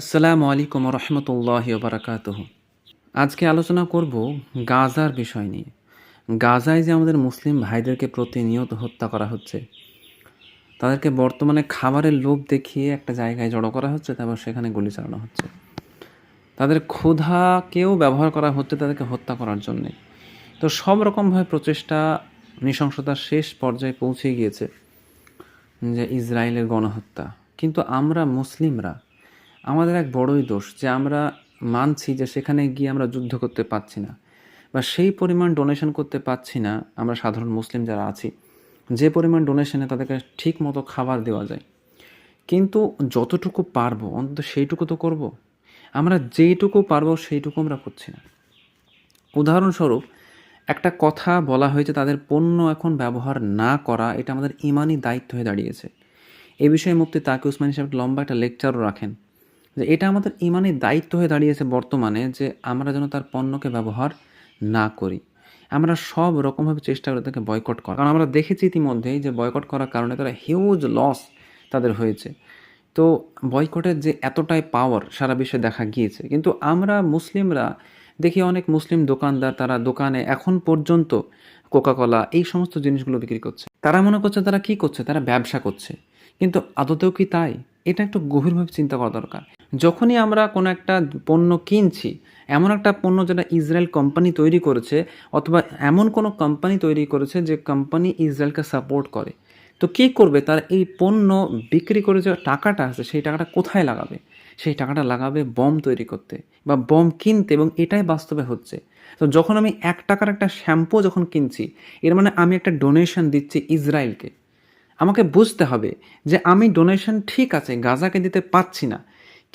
আসসালামু আলাইকুম রহমতুল্লাহ বারাকাত আজকে আলোচনা করব গাজার বিষয় নিয়ে। গাজায় যে আমাদের মুসলিম ভাইদেরকে প্রতিনিয়ত হত্যা করা হচ্ছে, তাদেরকে বর্তমানে খাবারের লোভ দেখিয়ে একটা জায়গায় জড়ো করা হচ্ছে, তারপর সেখানে গুলি চালানো হচ্ছে। তাদের ক্ষুধাকেও ব্যবহার করা হচ্ছে তাদেরকে হত্যা করার জন্যে। তো সব রকমভাবে প্রচেষ্টা নৃশংসতার শেষ পর্যায়ে পৌঁছে গিয়েছে যে ইসরায়েলের গণহত্যা। কিন্তু আমরা মুসলিমরা আমাদের এক বড়ই দোষ যে আমরা মানছি যে সেখানে গিয়ে আমরা যুদ্ধ করতে পারছি না বা সেই পরিমাণ ডোনেশন করতে পারছি না আমরা সাধারণ মুসলিম যারা আছি, যে পরিমাণ ডোনেশনে তাদেরকে ঠিক মতো খাবার দেওয়া যায়। কিন্তু যতটুকু পারব, অন্তত সেইটুকু তো করব। আমরা যেইটুকু পারব সেইটুকু আমরা করছি না। উদাহরণস্বরূপ, একটা কথা বলা হয়েছে তাদের পণ্য এখন ব্যবহার না করা, এটা আমাদের ইমানই দায়িত্ব হয়ে দাঁড়িয়েছে। এ বিষয়ে মুক্তি তাকে উসমান হিসাবে লম্বা একটা লেকচারও রাখেন। যে এটা আমাদের ইমানই দায়িত্ব হয়ে দাঁড়িয়েছে বর্তমানে যে আমরা যেন তার পণ্যকে ব্যবহার না করি। আমরা সব রকমভাবে চেষ্টা করে তাকে বয়কট করা। কারণ আমরা দেখেছি ইতিমধ্যেই যে বয়কট করার কারণে তারা হিউজ লস তাদের হয়েছে। তো বয়কটের যে এতটাই পাওয়ার সারা বিশ্বে দেখা গিয়েছে। কিন্তু আমরা মুসলিমরা দেখি অনেক মুসলিম দোকানদার তারা দোকানে এখন পর্যন্ত কোকাকলা এই সমস্ত জিনিসগুলো বিক্রি করছে। তারা মনে করছে তারা কি করছে? তারা ব্যবসা করছে। কিন্তু আদতেও কি তাই? এটা একটু গভীরভাবে চিন্তা করা দরকার। যখনই আমরা কোনো একটা পণ্য কিনছি, এমন একটা পণ্য যেটা ইসরায়েল কোম্পানি তৈরি করেছে অথবা এমন কোনো কোম্পানি তৈরি করেছে যে কোম্পানি ইসরায়েলকে সাপোর্ট করে। তো কী করবে? তার এই পণ্য বিক্রি করে যে টাকাটা আছে, সেই টাকাটা কোথায় লাগাবে? সেই টাকাটা লাগাবে বম তৈরি করতে বা বম কিনতে এবং এটাই বাস্তবে হচ্ছে। তো যখন আমি এক টাকার একটা শ্যাম্পু যখন কিনছি, এর মানে আমি একটা ডোনেশন দিচ্ছি ইসরায়েলকে। আমাকে বুঝতে হবে যে আমি ডোনেশন ঠিক আছে, গাজাকে দিতে পাচ্ছি না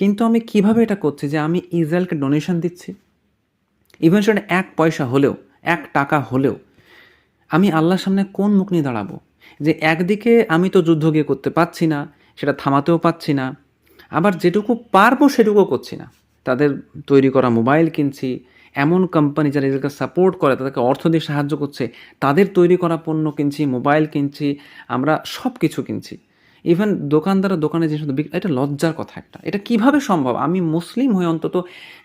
কিন্তু আমি কীভাবে এটা করছি যে আমি ইসরায়েলকে ডোনেশন দিচ্ছি? ইভেন সেটা এক পয়সা হলেও, এক টাকা হলেও আমি আল্লাহর সামনে কোন মুখ নিয়ে দাঁড়াবো? যে একদিকে আমি তো যুদ্ধ গিয়ে করতে পারছি না, সেটা থামাতেও পাচ্ছি না, আবার যেটুকু পারব সেটুকুও করছি না। তাদের তৈরি করা মোবাইল কিনছি, এমন কোম্পানি যারা এদেরকে সাপোর্ট করে, তাদেরকে অর্থ দিয়ে সাহায্য করছে, তাদের তৈরি করা পণ্য কিনছি, মোবাইল কিনছি, আমরা সব কিছু কিনছি। ইভেন দোকানদার দোকানে যে শুধু এটা লজ্জার কথা একটা। এটা কীভাবে সম্ভব? আমি মুসলিম হয়ে অন্তত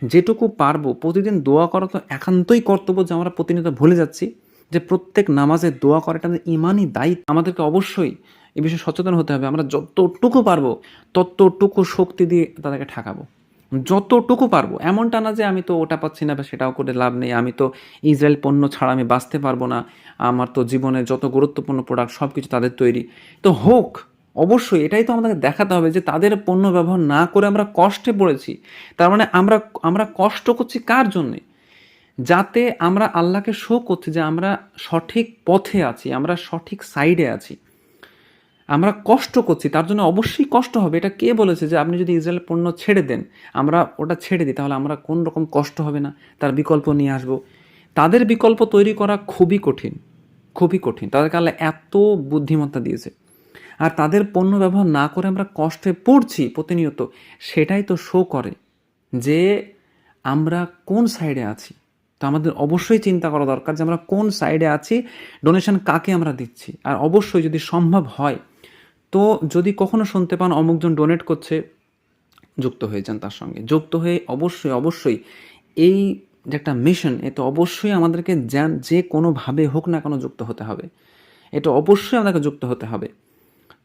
যেটুকু পারব, প্রতিদিন দোয়া করা তো একান্তই কর্তব্য যে আমরা প্রতিনিয়ত ভুলে যাচ্ছি, যে প্রত্যেক নামাজে দোয়া করাটা ইমানই দায়িত্ব। আমাদেরকে অবশ্যই এ বিষয়ে সচেতন হতে হবে। আমরা যতটুকু পারব, ততটুকু শক্তি দিয়ে তাদেরকে ঠেকাবো। যতটুকু পারব। এমনটা না যে আমি তো ওটা পাচ্ছি না বা সেটাও করে লাভ নেই। আমি তো ইসরায়েল পণ্য ছাড়া আমি বাঁচতে পারব না। আমার তো জীবনে যত গুরুত্বপূর্ণ প্রোডাক্ট সব কিছু তাদের তৈরি। তো হোক অবশ্যই এটাই তো আমাদেরকে দেখাতে হবে যে তাদের পণ্য ব্যবহার না করে আমরা কষ্টে পড়েছি। তার মানে আমরা আমরা কষ্ট করছি কার জন্যে? যাতে আমরা আল্লাহকে শো করছি যে আমরা সঠিক পথে আছি, আমরা সঠিক সাইডে আছি। আমরা কষ্ট করছি, তার জন্য অবশ্যই কষ্ট হবে। এটা কে বলেছে যে আপনি যদি ইসরায়েল পণ্য ছেড়ে দেন, আমরা ওটা ছেড়ে দিই, তাহলে আমরা কোন রকম কষ্ট হবে না, তার বিকল্প নিয়ে আসব। তাদের বিকল্প তৈরি করা খুবই কঠিন খুবই কঠিন। তাদেরকে আল্লাহ এত বুদ্ধিমত্তা দিয়েছে। আর তাদের পণ্য ব্যবহার না করে আমরা কষ্টে পড়ছি প্রতিনিয়ত, সেটাই তো শো করে যে আমরা কোন সাইডে আছি। তো আমাদের অবশ্যই চিন্তা করা দরকার যে আমরা কোন সাইডে আছি ডোনেশন কাকে আমরা দিচ্ছি। আর অবশ্যই যদি সম্ভব হয়, তো যদি কখনো শুনতে পান অমুকজন ডোনেট করছে, যুক্ত হয়ে যান তার সঙ্গে। যুক্ত হয়ে অবশ্যই অবশ্যই এই যে একটা মিশন এ তো অবশ্যই আমাদেরকে যে কোনোভাবে হোক না কেন যুক্ত হতে হবে। এটা অবশ্যই আমাদেরকে যুক্ত হতে হবে।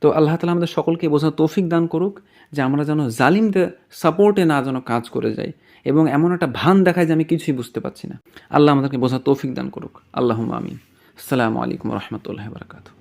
তো আল্লাহ তালা আমাদের সকলকে বোঝার তৌফিক দান করুক যে আমরা যেন জালিমদের সাপোর্টে না যেন কাজ করে যাই এবং এমন একটা ভান দেখায় যে আমি কিছুই বুঝতে পারছি না। আল্লাহ আমাদেরকে বোঝার তৌফিক দান করুক। আল্লাহ আমিন। আসসালামু আলাইকুম রহমতুল্লাহ বারকাতু